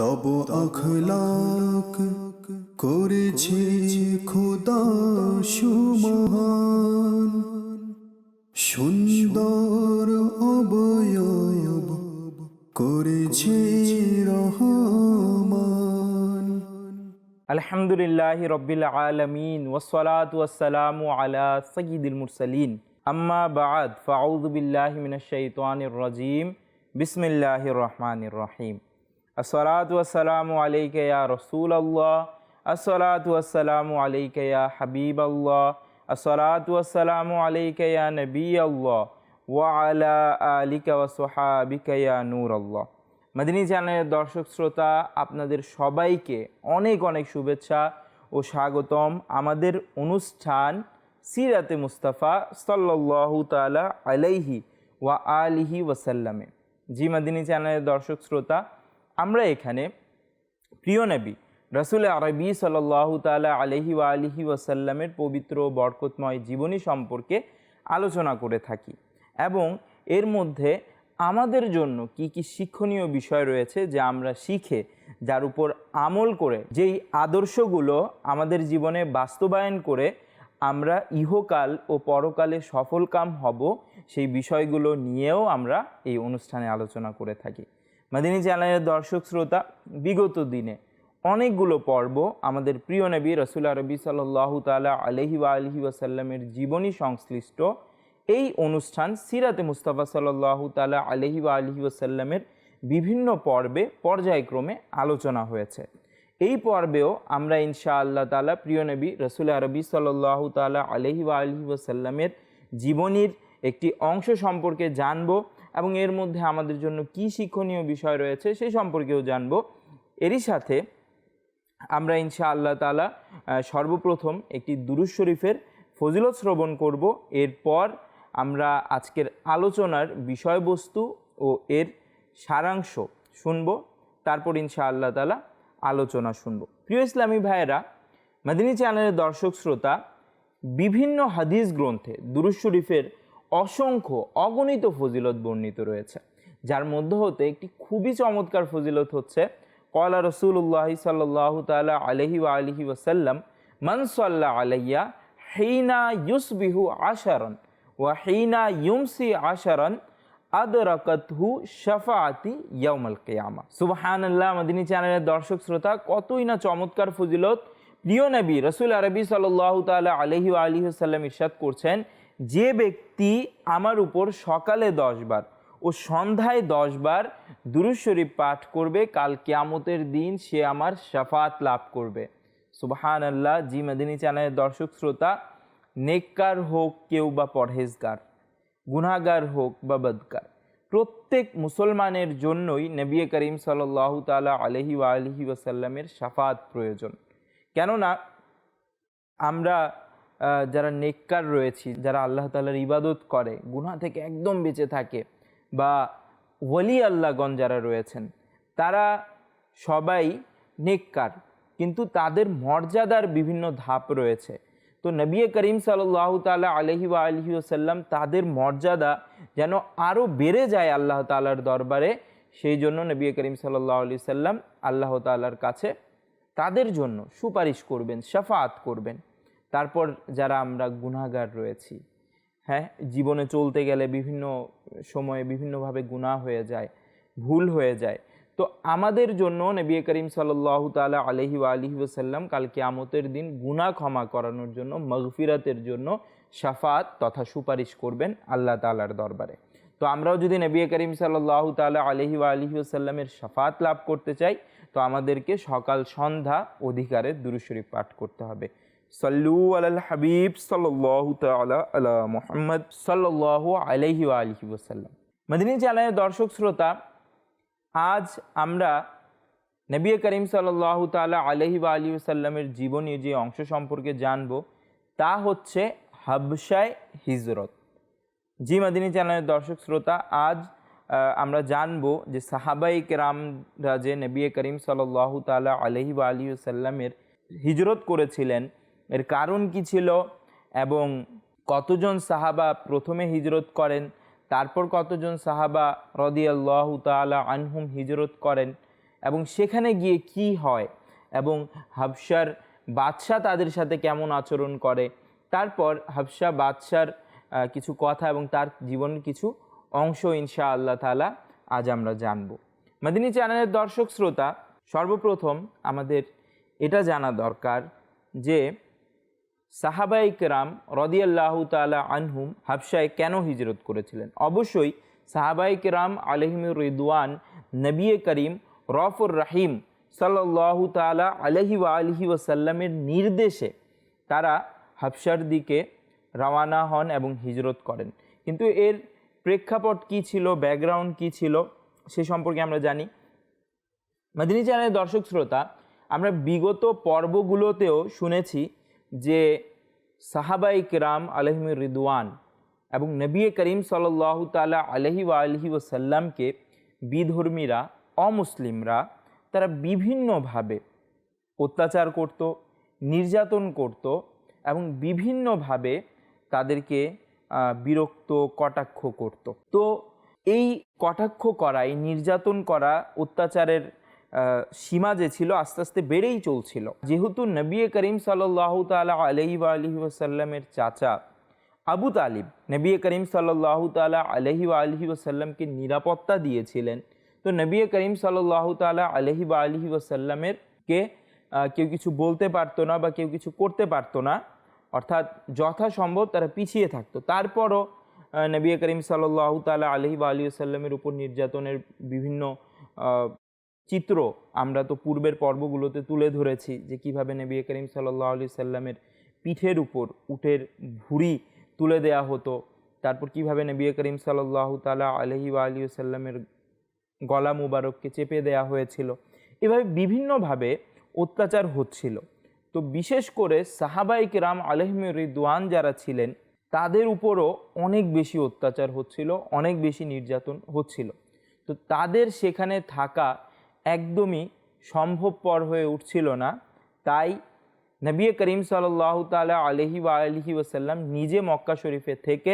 তব আখলাক করেছে খোদা সুমহান। সুন্দর অবয়ব করেছে রহমান। আলহামদুলিল্লাহ রব্বিল আলমিন ওসলাত ওয়াসালামু আলা সঈদুল মুরসালিন। আম্মা বাদ ফাউদুবিল্লাহ মিনাশাইতানির রাজিম। বিসমিল্লাহির রহমানির রহিম। আসসালাতু ওয়াসসালামু আলাইকা ইয়া রাসূলুল্লাহ, আসসালাতু ওয়াসসালামু আলাইকা ইয়া হাবিবাল্লাহ, আসসালাতু ওয়াসসালামু আলাইকা ইয়া নবিয়াল্লাহ, ওয়া আলা আলিকা ওয়া সুহাবিকা ইয়া নূরাল্লাহ। মাদিনী চ্যানেলের দর্শক শ্রোতা, আপনাদের সবাইকে অনেক অনেক শুভেচ্ছা ও স্বাগতম আমাদের অনুষ্ঠান সিরাতে মুস্তাফা সাল্লাল্লাহু তাআলা আলাইহি ওয়া আলিহি ওয়াসাল্লামে। জি মাদিনী চ্যানেলের দর্শক শ্রোতা আমরা এখানে প্রিয় নবী, রসুল আরবি সাল্লাহ তালা আলহি ওয়া আলিহি ওয়াসাল্লামের পবিত্র বরকতময় জীবনী সম্পর্কে আলোচনা করে থাকি এবং এর মধ্যে আমাদের জন্য কি কি শিক্ষণীয় বিষয় রয়েছে যা আমরা শিখে, যার উপর আমল করে, যেই আদর্শগুলো আমাদের জীবনে বাস্তবায়ন করে আমরা ইহকাল ও পরকালে সফলকাম হব, সেই বিষয়গুলো নিয়েও আমরা এই অনুষ্ঠানে আলোচনা করে থাকি। মাদিনী চ্যানেলের দর্শক শ্রোতা, বিগত দিনে অনেকগুলো পর্ব আমাদের প্রিয় নবী রসুল আরবি সাল্লাহ তালা আলহি আলহি ওয়াসাল্লামের জীবনী সংশ্লিষ্ট এই অনুষ্ঠান সিরাতে মুস্তাফা সাল্লাহ তালা আলহি আলহি ওয়াসাল্লামের বিভিন্ন পর্বে পর্যায়ক্রমে আলোচনা হয়েছে। এই পর্বেও আমরা ইনশা আল্লাহ তালা প্রিয় নবী রসুল আরবি সাল্লাহ তালা আলহি আলহি ওয়াসাল্লামের জীবনীর একটি অংশ সম্পর্কে জানব। এবং এর মধ্যে আমাদের জন্য কি শিক্ষণীয় বিষয় রয়েছে সেই সম্পর্কেও জানব। এরই সাথে আমরা ইনশা আল্লাহ তালা সর্বপ্রথম একটি দুরুজ শরীফের ফজিলত শ্রবণ করব। এরপর আমরা আজকের আলোচনার বিষয়বস্তু ও এর সারাংশ শুনব। তারপর ইনশা আল্লাহ তালা আলোচনা শুনব। প্রিয় ইসলামী ভাইয়েরা, মাদিনী চ্যানেলের দর্শক শ্রোতা, বিভিন্ন হাদিস গ্রন্থে দুরুজ শরীফের অসংখ্য অগণিত ফজিলত বর্ণিত রয়েছে। যার মধ্যে হতে একটি খুবই চমৎকার ফজিলত হচ্ছে কলা রসুল্লাহ সাল্লাহ তালা আলহি ওয়া আলহি ওসাল্লাম মনসল্লা আলাইয়া হেইনা ইউসবিহু আশারন ওয়া হেইনা ইউমসি আশারন আদরাকাতহু শাফাআতি ইয়াউমাল কিয়ামা। সুবহানাল্লাহ মদিনী চ্যানেলের দর্শক শ্রোতা, কতই না চমৎকার ফজিলত। প্রিয় নবী, রসুল আরবি সাল্লাহ তাআলা আলহি আলিহি সাল্লাম ইরশাদ করছেন যে ব্যক্তি আমার উপর সকালে দশ বার ও সন্ধ্যায় দশ বার দুরুজ পাঠ করবে, কাল কেয়ামতের দিন সে আমার শাফাত লাভ করবে। সুবাহান আল্লাহ জি মদিনী চ্যানেলের দর্শক শ্রোতা, নেককার হোক কেউ বা পরহেজগার গুনাগার হোক বা বদকার প্রত্যেক মুসলমানের জন্যই নবী করিম সাল্লাহ তালা আলহি ওয়া আলহি ওয়াসাল্লামের সাফাত প্রয়োজন। কেননা আমরা যারা নেককার রয়েছি, যারা আল্লাহ তালার ইবাদত করে, গুনাহ থেকে একদম বেঁচে থাকে, বা ওলি আল্লাহগণ যারা রয়েছেন, তারা সবাই নেককার, কিন্তু তাদের মর্যাদার বিভিন্ন ধাপ রয়েছে। তো নবী করিম সাল্লাহ তালা আলহি বা আলহি ওসাল্লাম তাদের মর্যাদা যেন আরও বেড়ে যায় আল্লাহ তালার দরবারে, সেই জন্য নবী করিম সাল্লাহ আলি সাল্লাম আল্লাহ তালার কাছে তাদের জন্য সুপারিশ করবেন শাফাত করবেন। তারপর যারা আমরা গুনাহগার রয়েছি হ্যাঁ? জীবনে চলতে গেলে বিভিন্ন সময়ে বিভিন্নভাবে গুনাহ হয়ে যায়, ভুল হয়ে যায়। তো আমাদের জন্য নবী করিম সাল্লাহ তালা আলহি আলহি ওসাল্লাম কাল কিয়ামতের দিন গুনাহ ক্ষমা করানোর জন্য, মগফিরাতের জন্য শাফাত তথা সুপারিশ করবেন আল্লাহ তালার দরবারে। তো আমরাও যদি নবী করিম সাল্লাহ তালা আলহি আলহি ওসাল্লামের শাফাত লাভ করতে চাই, তো আমাদেরকে সকাল সন্ধ্যা অধিকারে দুরুশরীফ পাঠ করতে হবে। সল্লু আল হাবিব সাল্লাহ আলা মোহাম্মদ সাল্লাহ আলহি আলহি ওসাল্লাম মদিনী চ্যানেলের দর্শক শ্রোতা, আজ আমরা নবী করিম সাল্লাহ তালা আলহি বা আলী সাল্লামের জীবনী যে অংশ সম্পর্কে জানব, তা হচ্ছে হাবসায় হিজরত। জি মাদিনী চ্যানেলের দর্শক শ্রোতা, আজ আমরা জানব যে সাহাবাই কেরামরা যে নবী করিম সাল্লাহ তালা আলহি বা আলী সাল্লামের হিজরত করেছিলেন এর কারণ কি ছিল এবং কতজন সাহাবা প্রথমে হিজরত করেন, তারপর কতজন সাহাবা রদিয়াল্লাহ তালা আনহুম হিজরত করেন এবং সেখানে গিয়ে কি হয় এবং হাবসার বাদশাহ তাদের সাথে কেমন আচরণ করে, তারপর হাবসা বাদশার কিছু কথা এবং তার জীবনের কিছু অংশ ইনশা আল্লাহ তালা আজ আমরা জানব। মাদিনী চ্যানেলের দর্শক শ্রোতা, সর্বপ্রথম আমাদের এটা জানা দরকার যে সাহাবাই কেরাম রদিয়াল্লাহু তালা আনহুম হাবসায় কেন হিজরত করেছিলেন? অবশ্যই সাহাবাই কেরাম আলহিমুর রিদওয়ান নবী করিম রফুর রাহিম সাল্লাহ তালা আলহি ওয়া আলহি ওসাল্লামের নির্দেশে তারা হাবসার দিকে রওয়ানা হন এবং হিজরত করেন। কিন্তু এর প্রেক্ষাপট কি ছিল, ব্যাকগ্রাউন্ড কি ছিল, সে সম্পর্কে আমরা জানি। মাদিনী চ্যানেলের দর্শক শ্রোতা, আমরা বিগত পর্বগুলোতেও শুনেছি যে সাহাবাই কিরাম আলহিমুর রিদওয়ান এবং নবী করিম সাল্লাহ তালা আলহি ওয়া আলহি ওসাল্লামকে বিধর্মীরা, অমুসলিমরা, তারা বিভিন্নভাবে অত্যাচার করত, নির্যাতন করত এবং বিভিন্নভাবে তাদেরকে বিরক্ত, কটাক্ষ করত। তো এই কটাক্ষ করাই, নির্যাতন করা, অত্যাচারের সীমা যে ছিল আস্তে আস্তে বেড়েই চলছিল। যেহেতু নবী করিম সাল্লাহ তালা আলহি বা আলহি ওসাল্লামের চাচা আবু তালিব, নবী করিম সাল্লাহ তালা আলহি আলহি ওসাল্লামকে নিরাপত্তা দিয়েছিলেন, তো নবী করিম সাল্লাহ তালা আলহি বা আলহি ওসাল্লামের কে কেউ কিছু বলতে পারতো না বা কেউ কিছু করতে পারতো না, অর্থাৎ যথাসম্ভব তারা পিছিয়ে থাকতো। তারপরও নবী করিম সাল্লাহ তালা আলহি বা আলী সাল্লামের উপর নির্যাতনের বিভিন্ন চিত্র আমরা তো পূর্বের পর্বগুলোতে তুলে ধরেছি যে কীভাবে নবী করিম সাল্লাহ আলি সাল্লামের পিঠের উপর উটের ভুঁড়ি তুলে দেয়া হতো, তারপর কীভাবে নবী করিম সাল্লাহ তালা আলহি আলী সাল্লামের গলা মুবারককে চেপে দেয়া হয়েছিল। এভাবে বিভিন্নভাবে অত্যাচার হচ্ছিল। তো বিশেষ করে সাহাবাইক রাম আলহমি রিদওয়ান যারা ছিলেন, তাদের উপরও অনেক বেশি অত্যাচার হচ্ছিল, অনেক বেশি নির্যাতন হচ্ছিল। তো তাদের সেখানে থাকা একদমই সম্ভবপর হয়ে উঠছিল না। তাই নবী করিম সাল্লাহ তালা আলহি বা আলহি ওসাল্লাম নিজে মক্কা শরীফে থেকে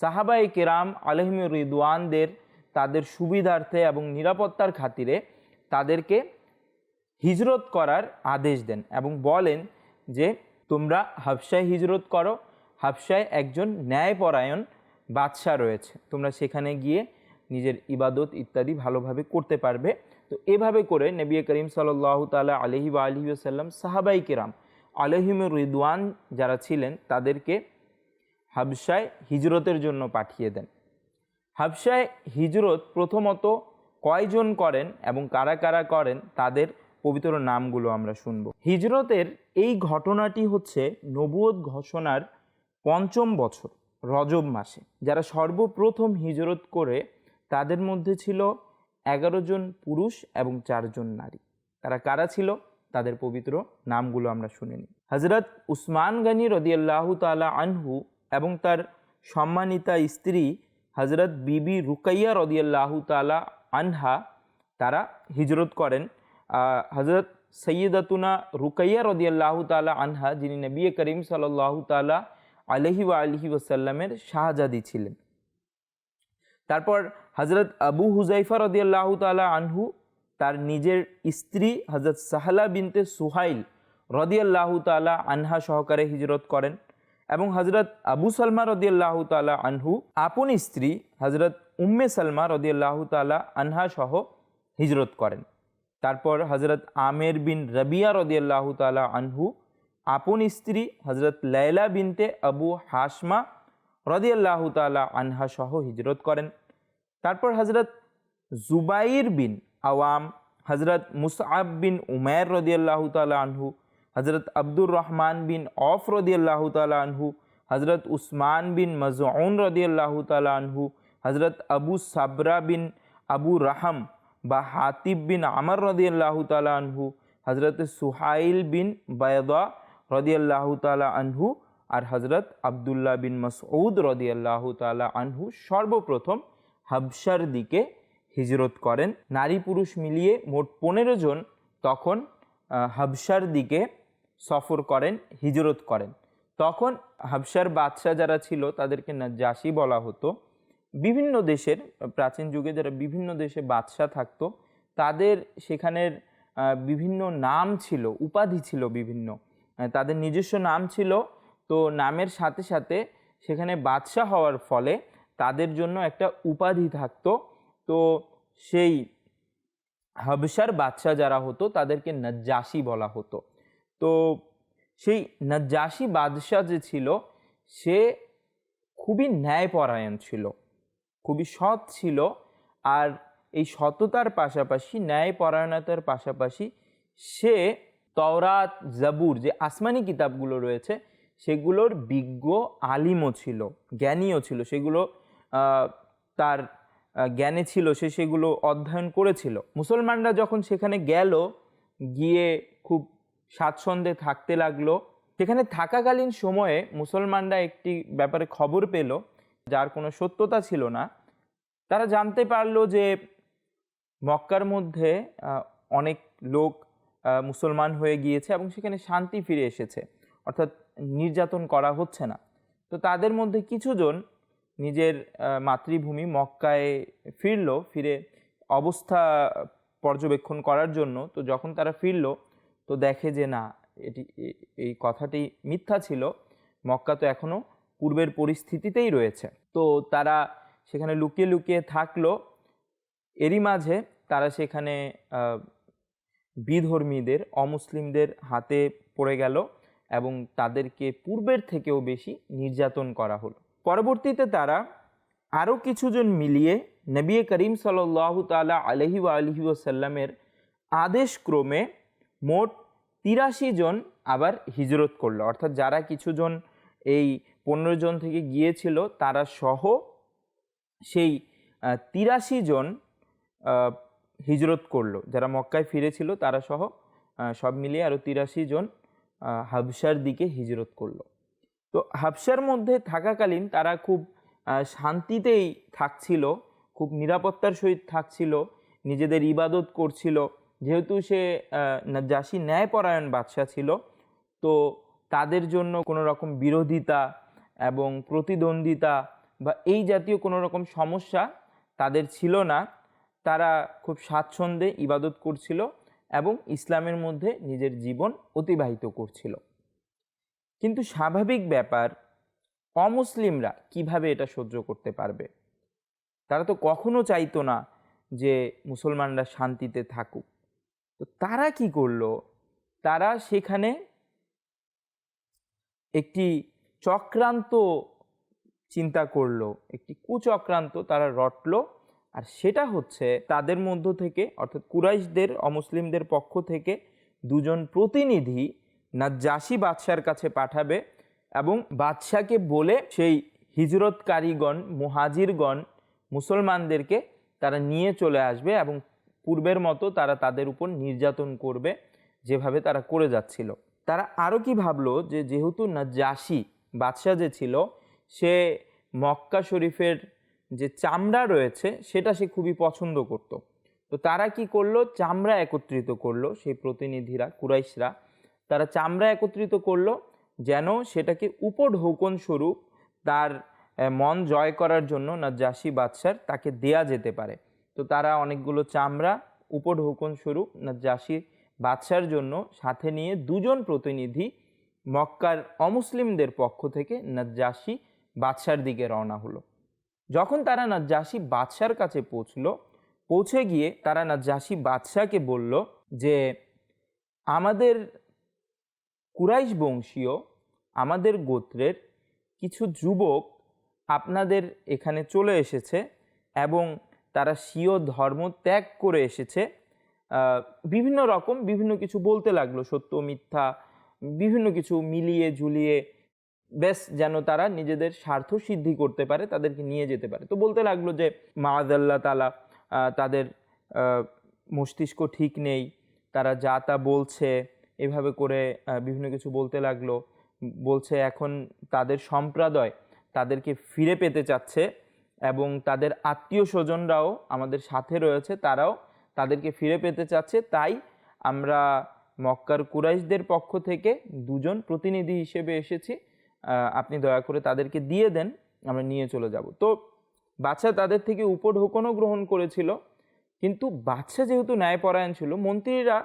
সাহাবাই কেরাম আলহিম রিদওয়ানদের তাদের সুবিধার্থে এবং নিরাপত্তার খাতিরে তাদেরকে হিজরত করার আদেশ দেন এবং বলেন যে, তোমরা হাবসায় হিজরত করো। হাবসায় একজন ন্যায়পরায়ণ বাদশাহ রয়েছে। তোমরা সেখানে গিয়ে নিজের ইবাদত ইত্যাদি ভালোভাবে করতে পারবে। তো এভাবে করে নবী করিম সাল্লাহ তালা আলহি বা আলহি আসাল্লাম সাহাবাই কিরাম আলহিম রিদওয়ান যারা ছিলেন তাদেরকে হাবসায় হিজরতের জন্য পাঠিয়ে দেন। হাবসায় হিজরত প্রথমত কয়জন করেন এবং কারা কারা করেন তাদের পবিত্র নামগুলো আমরা শুনব। হিজরতের এই ঘটনাটি হচ্ছে নবুয়ত ঘোষণার পঞ্চম বছর, রজব মাসে। যারা সর্বপ্রথম হিজরত করে তাদের মধ্যে ছিল এগারো জন পুরুষ এবং চারজন নারী। তারা কারা ছিল? তাদের পবিত্র নামগুলো আমরা শুনে নিই। হজরত উসমান গানি রদিয়াল্লাহ তালা আনহু এবং তার সম্মানিতা স্ত্রী হজরত বিবি রুকাইয়া রদিয়াল্লাহ তালা আনহা, তারা হিজরত করেন। হজরত সৈয়দাতুনা রুকাইয়া রদিয়াল্লাহ তালা আনহা, যিনি নবী করিম সাল্লাহ তালা আলহি ওয়া আলহি ওসাল্লামের শাহজাদি ছিলেন। তারপর হজরত আবু হুজাইফা রদিয়াল্লাহ তালা আনহু, তার নিজের স্ত্রী হজরত সাহলা বিনতে সুহাইল রদিয়াল্লাহ তালা আনহা সহকারে হিজরত করেন এবং হজরত আবু সালমা রদিয়াল্লাহ তালা আনহু আপন স্ত্রী হজরত উম্মে সালমা রদিয়াল্লাহ তালা আনহা সহ হিজরত করেন। তারপর হজরত আমের বিন রবিয়া রদিয়াল্লাহ তালা আনহু আপন স্ত্রী হজরত লাইলা বিনতে আবু হাসমা রদিয়াল্লাহ তালা আনহা সহ হিজরত করেন। তারপর হজরত জুবাইর বিন আওয়াম হজরত মুসআব বিন উমের রদিয়াল্লাহ তালা আনহু হজরত আব্দুর রহমান বিন অফ রদিয়াল্লাহ তালা আনহু হজরত উসমান বিন মজউন রদিয়াল্লাহ তালা আনহু হজরত আবু সাবরা বিন আবু রাহাম বা হাতিব বিন আমর রদিয়াল্লাহ তালা আনহু হজরত সুহাইল বিন বায়দা রদিয়াল্লাহ তালা আনহু আর হজরত আবদুল্লাহ বিন মসউদ রদিয়াল্লাহ তালা আনহু সর্বপ্রথম হাবসার দিকে হিজরত করেন। নারী পুরুষ মিলিয়ে মোট পনেরো জন তখন হাবসার দিকে সফর করেন, হিজরত করেন। তখন হাবসার বাদশাহ যারা ছিল, তাদেরকে নাজ্জাসী বলা হতো। বিভিন্ন দেশের, প্রাচীন যুগে যারা বিভিন্ন দেশে বাদশাহ থাকতো, তাদের সেখানের বিভিন্ন নাম ছিল, উপাধি ছিল বিভিন্ন। তাদের নিজস্ব নাম ছিল। তো নামের সাথে সাথে সেখানে বাদশাহ হওয়ার ফলে তাদের জন্য একটা উপাধি থাকতো। তো সেই হাবসার বাদশাহ যারা হতো, তাদেরকে নজ্জাসি বলা হতো। তো সেই নজ্জাসি বাদশাহ যে ছিল, সে খুবই ন্যায়পরায়ণ ছিল, খুবই সৎ ছিল। আর এই সততার পাশাপাশি, ন্যায়পরায়ণতার পাশাপাশি সে তওরাত, জাবুর যে আসমানি কিতাবগুলো রয়েছে, সেগুলোর বিজ্ঞ আলিমও ছিল, জ্ঞানীও ছিল। সেগুলো তার জ্ঞানে ছিল, সে সেগুলো অধ্যয়ন করেছিল। মুসলমানরা যখন সেখানে গেল, গিয়ে খুব স্বাচ্ছন্দ্যে থাকতে লাগল। সেখানে থাকাকালীন সময়ে মুসলমানরা একটি ব্যাপারে খবর পেল, যার কোনো সত্যতা ছিল না। তারা জানতে পারল যে মক্কার মধ্যে অনেক লোক মুসলমান হয়ে গিয়েছে এবং সেখানে শান্তি ফিরে এসেছে। অর্থাৎ নির্যাতন করা হচ্ছে না। তো তাদের মধ্যে কিছুজন নিজের মাতৃভূমি মক্কায় ফিরলো, ফিরে অবস্থা পর্যবেক্ষণ করার জন্য, তো যখন তারা ফিরলো, তো দেখে যে না, এটি এই কথাটি মিথ্যা ছিল। মক্কা তো এখনও পূর্বের পরিস্থিতিতেই রয়েছে। তো তারা সেখানে লুকিয়ে লুকিয়ে থাকল। এরই মাঝে তারা সেখানে বিধর্মীদের, অমুসলিমদের হাতে পড়ে গেল এবং তাদেরকে পূর্বের থেকেও বেশি নির্যাতন করা হলো। পরবর্তীতে তারা আরও কিছুজন মিলিয়ে নবী করিম সাল্লাহ তালা আলহি আলহি ওসাল্লামের আদেশক্রমে মোট তিরাশি জন আবার হিজরত করল। অর্থাৎ যারা কিছুজন এই পনেরো জন থেকে গিয়েছিল, তারা সহ সেই তিরাশি জন হিজরত করল। যারা মক্কায় ফিরেছিল, তারা সহ সব মিলিয়ে আরও তিরাশি জন হাবসার দিকে হিজরত করল। তো হাবসার মধ্যে থাকাকালীন তারা খুব শান্তিতেই থাকছিল, খুব নিরাপত্তার সহিত থাকছিল, নিজেদের ইবাদত করছিল। যেহেতু সে জাসি ন্যায়পরায়ণ বাদশাহ ছিল, তো তাদের জন্য কোনো রকম বিরোধিতা এবং প্রতিদ্বন্দ্বিতা বা এই জাতীয় কোনো রকম সমস্যা তাদের ছিল না। তারা খুব স্বাচ্ছন্দ্যে ইবাদত করছিল এবং ইসলামের মধ্যে নিজের জীবন অতিবাহিত করছিল। কিন্তু স্বাভাবিক ব্যাপার, অমুসলিমরা কীভাবে এটা সহ্য করতে পারবে? তারা তো কখনো চাইতো না যে মুসলমানরা শান্তিতে থাকুক। তো তারা কি করল? তারা সেখানে একটি চক্রান্ত চিন্তা করল, একটি কুচক্রান্ত তারা রটলো। আর সেটা হচ্ছে তাদের মধ্য থেকে, অর্থাৎ কুরাইশদের, অমুসলিমদের পক্ষ থেকে দুজন প্রতিনিধি নাজ্জাসি বাদশার কাছে পাঠাবে এবং বাদশাকে বলে সেই হিজরতকারীগণ, মুহাজিরগণ, মুসলমানদেরকে তারা নিয়ে চলে আসবে এবং পূর্বের মতো তারা তাদের উপর নির্যাতন করবে যেভাবে তারা করে যাচ্ছিল। তারা আরও কি ভাবলো যে যেহেতু নাজ্জাসি বাদশাহ যে ছিল, সে মক্কা শরীফের যে চামড়া রয়েছে সেটা সে খুবই পছন্দ করত। তো তারা কি করল? চামড়া একত্রিত করল সেই প্রতিনিধিরা, কুরাইশরা। তারা চামড়া একত্রিত করল যেন সেটাকে উপঢৌকন স্বরূপ তার মন জয় করার জন্য নাজ্জাসি বাদশার তাকে দেয়া যেতে পারে। তো তারা অনেকগুলো চামড়া উপঢৌকন স্বরূপ নাজ্জাসি বাদশার জন্য সাথে নিয়ে দুজন প্রতিনিধি মক্কার অমুসলিমদের পক্ষ থেকে নাজ্জাসি বাদশার দিকে রওনা হলো। যখন তারা নাজ্জাসি বাদশার কাছে পৌঁছল, পৌঁছে গিয়ে তারা নাজ্জাসি বাদশাকে বলল যে, আমাদের কুরাইশ বংশীয় আমাদের গোত্রের কিছু যুবক আপনাদের এখানে চলে এসেছে এবং তারা স্বীয় ধর্ম ত্যাগ করে এসেছে। বিভিন্ন রকম বিভিন্ন কিছু বলতে লাগল, সত্য, মিথ্যা, বিভিন্ন কিছু মিলিয়ে ঝুলিয়ে বেশ যেন তারা নিজেদের স্বার্থ সিদ্ধি করতে পারে, তাদেরকে নিয়ে যেতে পারে। তো বলতে লাগল যে মাদাল্লাহ তালা তাদের মস্তিষ্ক ঠিক নেই, তারা যা তা বলছে এভাবে করে বিভিন্ন কিছু বলতে লাগল। বলছে, এখন তাদের সম্প্রদায় তাদেরকে ফিরে পেতে চাচ্ছে এবং তাদের আত্মীয় স্বজনরাও আমাদের সাথে রয়েছে, তারাও তাদেরকে ফিরে পেতে চাচ্ছে। তাই আমরা মক্কার কুরাইশদের পক্ষ থেকে দুজন প্রতিনিধি হিসেবে এসেছি। আপনি দয়া করে তাদেরকে দিয়ে দেন, আমরা নিয়ে চলে যাব। তো বাচ্চা তাদের থেকে উপঢৌকনও গ্রহণ করেছিল। কিন্তু বাচ্চা যেহেতু ন্যায়পরায়ণ ছিল, মন্ত্রীরা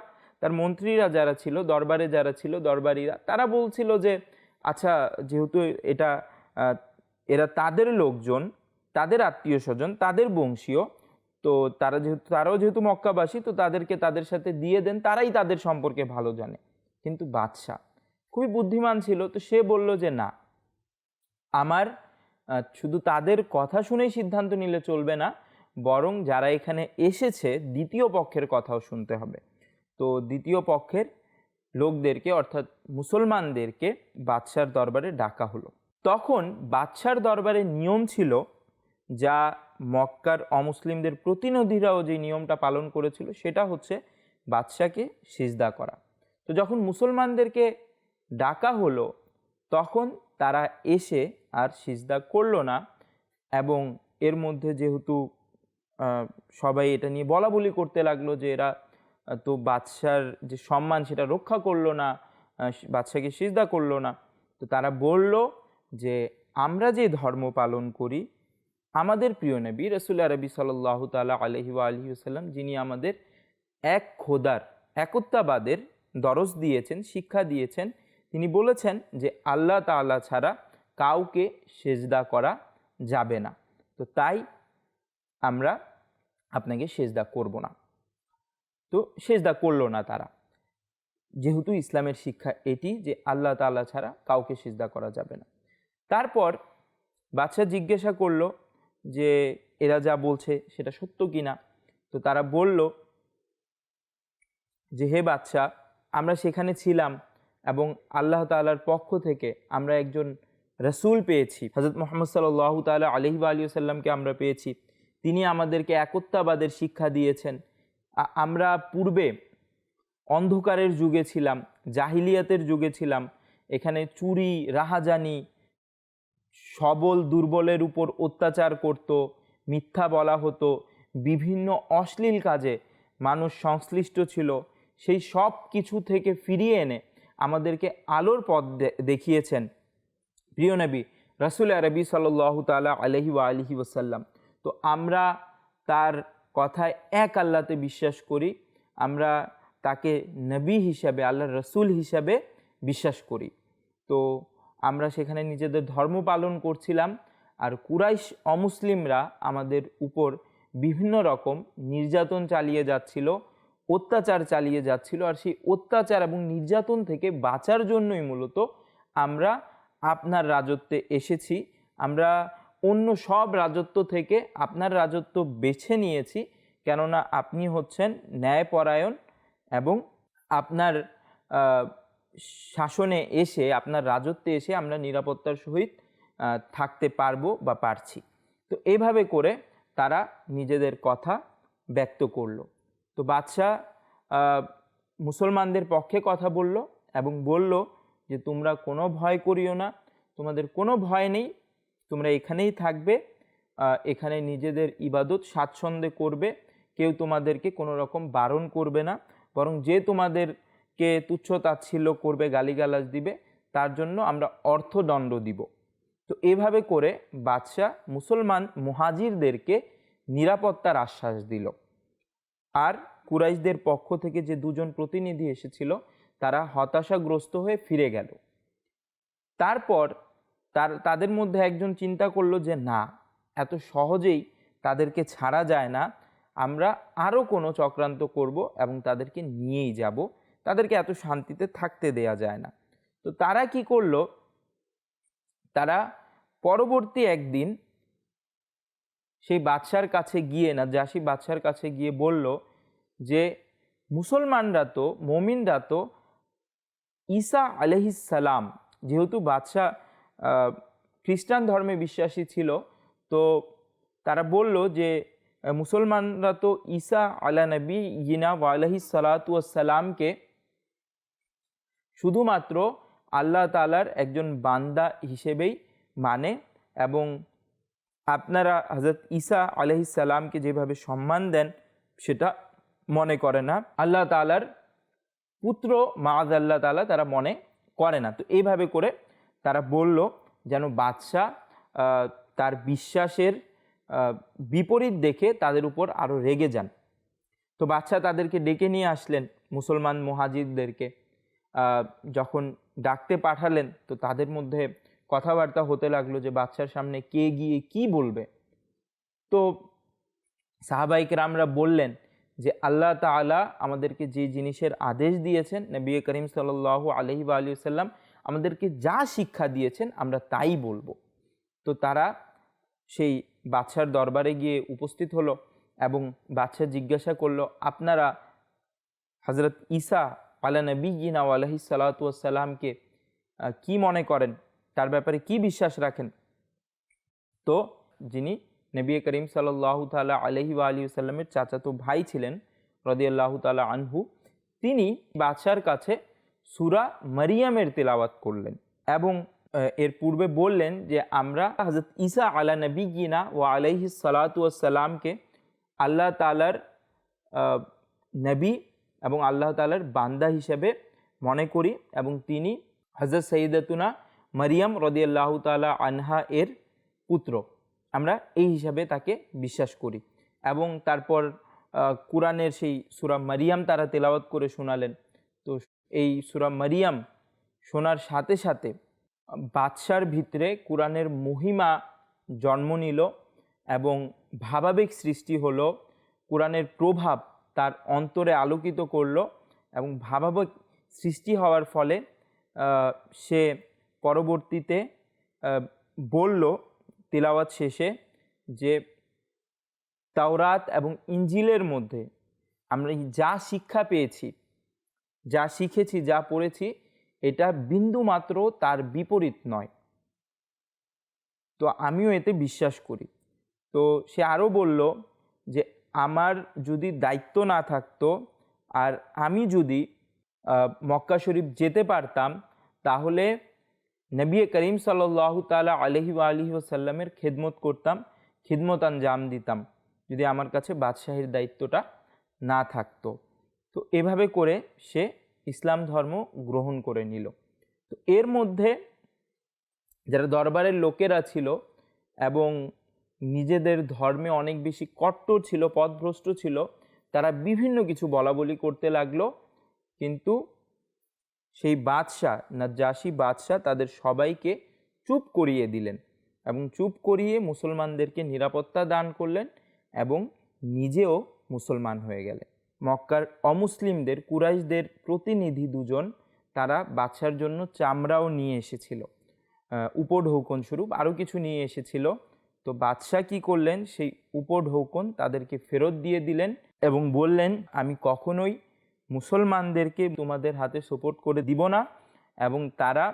তার মন্ত্রীরা যারা ছিল, দরবারে যারা ছিল, দরবারিরা, তারা বলছিল যে আচ্ছা যেহেতু এটা এরা তাদের লোকজন, তাদের আত্মীয় স্বজন, তাদের বংশীয়, তো তারা যেহেতু, তারাও যেহেতু মক্কাবাসী, তো তাদেরকে তাদের সাথে দিয়ে দেন, তারাই তাদের সম্পর্কে ভালো জানে। কিন্তু বাদশাহ খুবই বুদ্ধিমান ছিল, তো সে বলল যে, না, আমার শুধু তাদের কথা শুনেই সিদ্ধান্ত নিলে চলবে না, বরং যারা এখানে এসেছে, দ্বিতীয় পক্ষের কথাও শুনতে হবে। তো দ্বিতীয় পক্ষের লোকদেরকে, অর্থাৎ মুসলমানদেরকে বাদশার দরবারে ডাকা হলো। তখন বাদশার দরবারে নিয়ম ছিল যা মক্কার অমুসলিমদের প্রতিনিধিরাও যে নিয়মটা পালন করেছিল, সেটা হচ্ছে বাদশাকে সিজদা করা। তো যখন মুসলমানদেরকে ডাকা হলো, তখন তারা এসে আর সিজদা করল না এবং এর মধ্যে যেহেতু সবাই এটা নিয়ে বলা বলি করতে লাগল যে এরা তো বাদশার যে সম্মান সেটা রক্ষা করল না বাদশাকে সিজদা করল না। তো তারা বলল যে, আমরা যে ধর্ম পালন করি, আমাদের প্রিয় নবী রসুল আরবি সাল্লাহ তালা আলহি আলহি সাল্লাম যিনি আমাদের এক খোদার, একত্বাবাদের দরজ দিয়েছেন, শিক্ষা দিয়েছেন, তিনি বলেছেন যে, আল্লাহ তাআলা ছাড়া কাউকে সেজদা করা যাবে না। তো তাই আমরা আপনাকে সেজদা করব না। তো সেজদা করল না তারা। যেহেতু ইসলামের শিক্ষা এটি যে আল্লাহ তাআলা ছাড়া কাউকে সিজদা করা যাবে না। তারপর বাচ্চা জিজ্ঞাসা করল যে, এরা যা বলছে সেটা সত্য কি না তো তারা বলল যে, হে বাচ্চা আমরা সেখানে ছিলাম এবং আল্লাহ তাআলার পক্ষ থেকে আমরা একজন রসুল পেয়েছি। হজরত মোহাম্মদ সাল্লাহ তাআলা আলহি আলী সাল্লামকে আমরা পেয়েছি। তিনি আমাদেরকে একত্বাবাদের শিক্ষা দিয়েছেন। আমরা পূর্বে অন্ধকারের যুগে ছিলাম, জাহিলিয়াতের যুগে ছিলাম। এখানে চুরি, রাহাজানি, সবল দুর্বলের উপর অত্যাচার করত, মিথ্যা বলা হতো, বিভিন্ন অশ্লীল কাজে মানুষ সংশ্লিষ্ট ছিল। সেই সব কিছু থেকে ফিরিয়ে এনে আমাদেরকে আলোর পথ দেখিয়েছেন। প্রিয় নবী, রাসুল আরবি সাল্লাহ তালা আলহি ওয়া আলহি ওসাল্লাম তো আমরা তার কথায় এক আল্লাহতে বিশ্বাস করি, আমরা তাকে নবী হিসাবে আল্লাহ রসুল হিসাবে বিশ্বাস করি। তো আমরা সেখানে নিজেদের ধর্ম পালন করছিলাম, আর কুরাইশ অমুসলিমরা আমাদের উপর বিভিন্ন রকম নির্যাতন চালিয়ে যাচ্ছিল, অত্যাচার চালিয়ে যাচ্ছিল, আর সেই অত্যাচার এবং নির্যাতন থেকে বাঁচার জন্যই মূলত আমরা আপনার রাজত্বে এসেছি। আমরা অন্য সব রাজত্ব থেকে আপনার রাজত্ব বেছে নিয়েছি, কেননা আপনি হচ্ছেন ন্যায়পরায়ণ এবং আপনার শাসনে এসে, আপনার রাজত্বে এসে আমরা নিরাপত্তার সহিত থাকতে পারব বা পারছি। তো এইভাবে করে তারা নিজেদের কথা ব্যক্ত করল। তো বাদশাহ মুসলমানদের পক্ষে কথা বলল এবং বলল যে, তোমরা কোনো ভয় করিও না, তোমাদের কোনো ভয় নেই তোমরা এখানেই থাকবে এখানে নিজেদের ইবাদত স্বাচ্ছন্দ্যে করবে, কেউ তোমাদেরকে কোনো রকম বারণ করবে না, বরং যে তোমাদেরকে তুচ্ছ তাচ্ছিল্য করবে, গালিগালাজ দিবে, তার জন্য আমরা অর্থদণ্ড দিব। তো এভাবে করে বাদশাহ মুসলমান মুহাজিরদেরকে নিরাপত্তার আশ্বাস দিল। আর কুরাইশদের পক্ষ থেকে যে দুজন প্রতিনিধি এসেছিল, তারা হতাশাগ্রস্ত হয়ে ফিরে গেল। তারপর তার, তাদের মধ্যে একজন চিন্তা করল যে, না, এত সহজেই তাদেরকে ছাড়া যায় না। আমরা আরও কোনো চক্রান্ত করব এবং তাদেরকে নিয়েই যাব। তাদেরকে এত শান্তিতে থাকতে দেয়া যায় না। তো তারা কি করল? তারা পরবর্তী একদিন সেই বাদশার কাছে গিয়ে না জাসি বাদশার কাছে গিয়ে বলল যে, মুসলমানরা তো, মমিনরা তো ঈসা আলহিসাল্লাম যেহেতু বাদশাহ খ্রিস্টান ধর্মে বিশ্বাসী ছিল, তো তারা বলল যে মুসলমানরা তো ঈসা আলা নবী ইনা আলহি সালাতামকে শুধুমাত্র আল্লাহ তালার একজন বান্দা হিসেবেই মানে এবং আপনারা হজরত ঈসা আলহিসাল্লামকে যেভাবে সম্মান দেন সেটা মনে করে না। আল্লাহ তালার পুত্র মাজ আল্লাহ তালা তারা মনে করে না। তো এইভাবে করে তারা বলল যেন বাদশাহ তার বিশ্বাসের বিপরীত দেখে তাদের উপর আরও রেগে যান। তো বাচ্চা তাদেরকে ডেকে নিয়ে আসলেন মুসলমান মহাজিদদেরকে। যখন ডাকতে পাঠালেন তো তাদের মধ্যে কথাবার্তা হতে লাগল যে বাচ্চার সামনে কে গিয়ে কি বলবে। তো সাহাবাইক রামরা বললেন যে আল্লাহ তাআলা আমাদেরকে যে জিনিসের আদেশ দিয়েছেন, নবী করিম সাল্লাহ আলহি বা সাল্লাম আমাদেরকে যা শিক্ষা দিয়েছেন, আমরা তাই বলব। তো তারা সেই বাচ্চার দরবারে গিয়ে উপস্থিত হলো এবং বাচ্চা জিজ্ঞাসা করল, আপনারা হজরত ঈসা আলা নবী গিনা আলহি সালাতামকে কি মনে করেন? তার ব্যাপারে কি বিশ্বাস রাখেন? তো যিনি নবী করিম সাল্লাহ তালা আলহি আলী সাল্লামের চাচাতো ভাই ছিলেন, রদিয়াল্লাহ তালা আনহু, তিনি বাদশার কাছে সুরা মারিয়ামের তেলাওয়াত করলেন এবং এর পূর্বে বললেন যে আমরা হজরত ঈসা আলা নবী গিনা ও আলাইহি সালাতামকে আল্লাহ তালার নবী এবং আল্লাহ তালার বান্দা হিসেবে মনে করি এবং তিনি হজরত সঈদতুনা মারিয়াম রদিয়াল্লাহ তালা আনহা এর পুত্র। আমরা এই হিসাবে তাকে বিশ্বাস করি এবং তারপর কোরআনের সেই সুরা মারিয়াম তারা তেলাওয়াত করে শোনালেন। তো এই সুরা মারিয়াম শোনার সাথে সাথে বাদশার ভিতরে কোরআনের মহিমা জন্ম নিল এবং ভাবাবেগ সৃষ্টি হলো, কোরআনের প্রভাব তার অন্তরে আলোকিত করল এবং ভাবাবেগ সৃষ্টি হওয়ার ফলে সে পরবর্তীতে বলল তিলাওয়াত শেষে যে, তাওরাত এবং ইঞ্জিলের মধ্যে আমরা যা শিক্ষা পেয়েছি যা শিখেছি, যা পড়েছি, এটা বিন্দু মাত্র তার বিপরীত নয়। তো আমিও এতে বিশ্বাস করি। তো সে আরও বলল যে, আমার যদি দায়িত্ব না থাকতো আর আমি যদি মক্কা শরীফ যেতে পারতাম, তাহলে নবী করিম সাল্লাহ তালা আলহি আলহি ওসাল্লামের খেদমত করতাম, খিদমত আঞ্জাম দিতাম, যদি আমার কাছে বাদশাহীর দায়িত্বটা না থাকতো। তো এভাবে করে সে ইসলাম ধর্ম গ্রহণ করে নিল। তো এর মধ্যে যারা দরবারের লোকেরা ছিল এবং নিজেদের ধর্মে অনেক বেশি কট্টর ছিল পথভ্রষ্ট ছিল, তারা বিভিন্ন কিছু বলা বলি করতে লাগল। কিন্তু সেই বাদশাহ, নাজ্জাসী বাদশাহ তাদের সবাইকে চুপ করিয়ে দিলেন এবং চুপ করিয়ে মুসলমানদেরকে নিরাপত্তা দান করলেন এবং নিজেও মুসলমান হয়ে গেলেন। মক্কার অমুসলিমদের, কুরাইশদের প্রতিনিধি দুজন তারা বাদশার জন্য চামড়াও নিয়ে এসেছিল। উপঢৌকন স্বরূপ আরও কিছু নিয়ে এসেছিল। তো বাদশাহ কি করলেন? সেই উপঢৌকন তাদেরকে ফেরত দিয়ে দিলেন এবং বললেন, আমি কখনোই মুসলমানদেরকে তোমাদের হাতে সোপোর্ট করে দিব না এবং তারা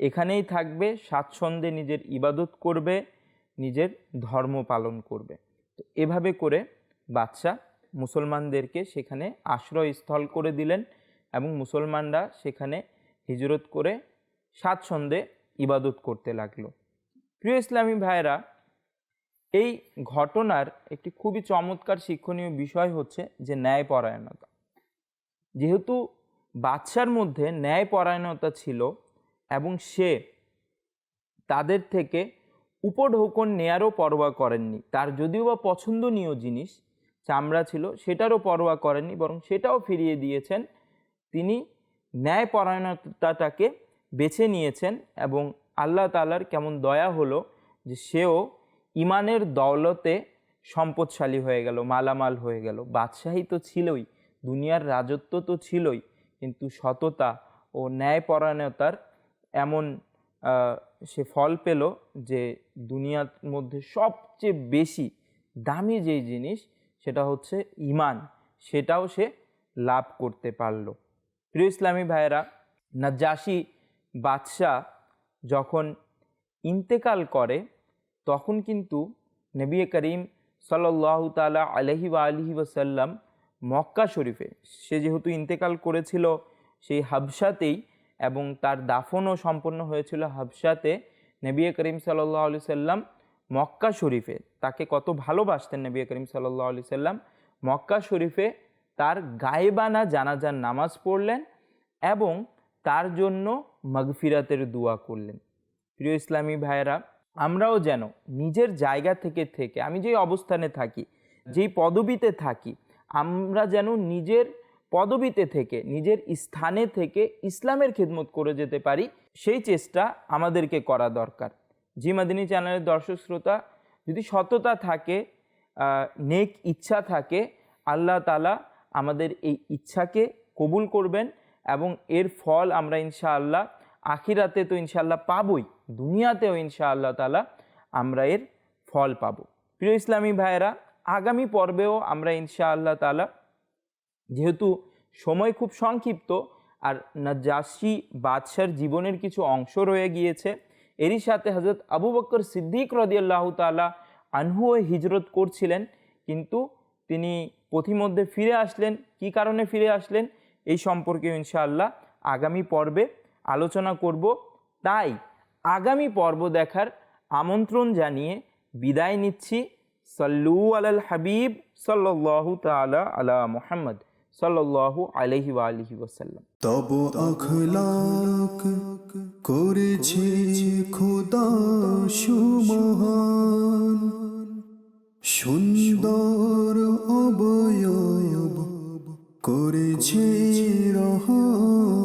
এখানেই থাকবে, স্বাচ্ছন্দ্যে নিজের ইবাদত করবে, নিজের ধর্ম পালন করবে। তো এভাবে করে বাদশাহ মুসলমানদেরকে সেখানে আশ্রয়স্থল করে দিলেন এবং মুসলমানরা সেখানে হিজরত করে স্বাচ্ছন্দ্যে ইবাদত করতে লাগল। প্রিয় ইসলামী ভাইয়েরা, এই ঘটনার একটি খুবই চমৎকার শিক্ষণীয় বিষয় হচ্ছে যে ন্যায়পরায়ণতা। যেহেতু বাদশার মধ্যে ন্যায়পরায়ণতা ছিল এবং সে তাদের থেকে উপঢৌকন নেয়ারও পরোয়া করেননি, তার যদিও বা পছন্দনীয় জিনিস চামড়া ছিল, সেটারও পরোয়া করেননি, বরং সেটাও ফিরিয়ে দিয়েছেন। তিনি ন্যায়পরায়ণতাটাকে বেছে নিয়েছেন এবং আল্লাহ তালার কেমন দয়া হলো যে সেও ইমানের দৌলতে সম্পদশালী হয়ে গেল, মালামাল হয়ে গেল। বাদশাহী তো ছিলই, দুনিয়ার রাজত্ব তো ছিলই, কিন্তু সততা ও ন্যায়পরায়ণতার এমন সে ফল পেল যে দুনিয়ার মধ্যে সবচেয়ে বেশি দামি যেই জিনিস সেটা হচ্ছে ইমান। সেটাও সে লাভ করতে পারল। প্রিয় ইসলামী ভাইয়েরা নাজ্জাসী বাদশাহ যখন ইন্তেকাল করে, তখন কিন্তু নবী করিম সাল্লাহ তালা আলহি বা আলহি ওসাল্লাম মক্কা শরীফে, সে যেহেতু ইন্তেকাল করেছিল সেই হাবসাতেই এবং তার দাফনও সম্পন্ন হয়েছিল হাবসাতে নবী করিম সাল্লাহ আলি সাল্লাম মক্কা শরীফে তাকে কত ভালোবাসতেন নবী করিম সাল্লাহ আলি সাল্লাম। মক্কা শরীফে তার গায়েবানা জানাজার নামাজ পড়লেন এবং তার জন্য মগফিরাতের দোয়া করলেন। প্রিয় ইসলামী ভাইয়েরা, আমরাও যেন নিজের জায়গা থেকে থেকে, আমি যেই অবস্থানে থাকি, যেই পদবিতে থাকি, আমরা যেন নিজের পদবিতে থেকে, নিজের স্থানে থেকে ইসলামের খেদমত করে যেতে পারি, সেই চেষ্টা আমাদেরকে করা দরকার। জি মাদিনী চ্যানেলের দর্শক শ্রোতা, যদি সততা থাকে নেক ইচ্ছা থাকে, আল্লাহ তালা আমাদের এই ইচ্ছাকে কবুল করবেন এবং এর ফল আমরা ইনশাআল্লাহ আখিরাতে তো ইনশাআল্লাহ পাবই, দুনিয়াতেও ইনশাআল্লাহ তালা আমরা এর ফল পাবো। প্রিয় ইসলামী ভাইয়েরা, আগামী পর্বেও আমরা ইনশাআল্লাহ তালা যেহেতু সময় খুব সংক্ষিপ্ত, আর নাজাসি বাদশার জীবনের কিছু অংশ রয়ে গিয়েছে এরই সাথে হজরত আবু বক্কর সিদ্দিক রদিয়াল্লাহ তালা আনহুও হিজরত করছিলেন, কিন্তু তিনি পথিমধ্যে ফিরে আসলেন। কি কারণে ফিরে আসলেন? এই সম্পর্কে ইনশাআল্লাহ আগামী পর্বে আলোচনা করব। তাই আগামী পর্ব দেখার আমন্ত্রণ জানিয়ে বিদায় নিচ্ছি। সাল্লু আলাল হাবিব সাল্লাল্লাহু তাআলা আলা মুহাম্মদ। সাল্লাল্লাহু আলাইহি আলহি ওসাল্লাম তব আখলাক করেছে খোদা সুমহান। সুন্দর অবয়ব করেছে রহমান।